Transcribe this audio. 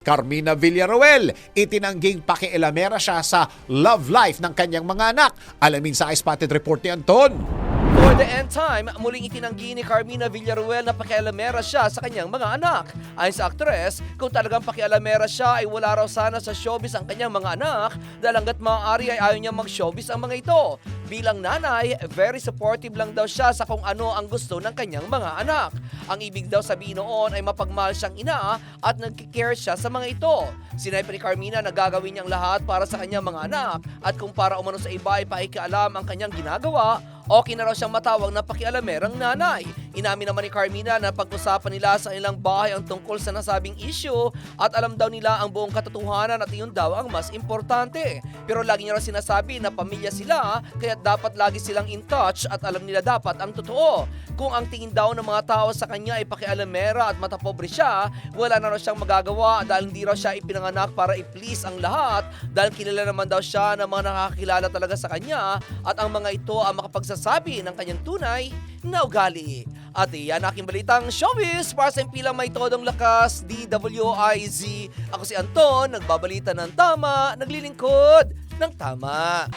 Carmina Villaruel, itinangging pakialamera siya sa love life ng kanyang mga anak. Alamin sa Spotted Report ni Anton. For the end time, muling itinanggi ni Carmina Villaruel na pakialamera siya sa kanyang mga anak. Ayon sa aktres, kung talagang pakialamera siya ay wala raw sana sa showbiz ang kanyang mga anak dahil hanggat maaari ay ayaw niya mag-showbiz ang mga ito. Bilang nanay, very supportive lang daw siya sa kung ano ang gusto ng kanyang mga anak. Ang ibig daw sabihin noon ay mapagmahal siyang ina at nagkikare siya sa mga ito. Sinabi ni Carmina na gagawin niyang lahat para sa kanyang mga anak at kung para umano sa iba ay pakikialam ang kanyang ginagawa, Okay na raw siyang matawag na pakialamerang nanay. Inamin naman ni Carmina na pag-usapan nila sa ilang bahay ang tungkol sa nasabing issue at alam daw nila ang buong katotohanan at iyon daw ang mas importante. Pero lagi niya raw sinasabi na pamilya sila kaya dapat lagi silang in touch at alam nila dapat ang totoo. Kung ang tingin daw ng mga tao sa kanya ay pakialamera at matapobre siya, wala na raw siyang magagawa dahil hindi raw siya ipinanganak para i-please ang lahat dahil kilala naman daw siya ng mga nakakilala talaga sa kanya at ang mga ito ang makapagsasabi ng kanyang tunay na ugali. At iyan aking balitang showbiz para sa impilang may todong lakas, DWIZ. Ako si Anton, nagbabalita ng tama, naglilingkod ng tama.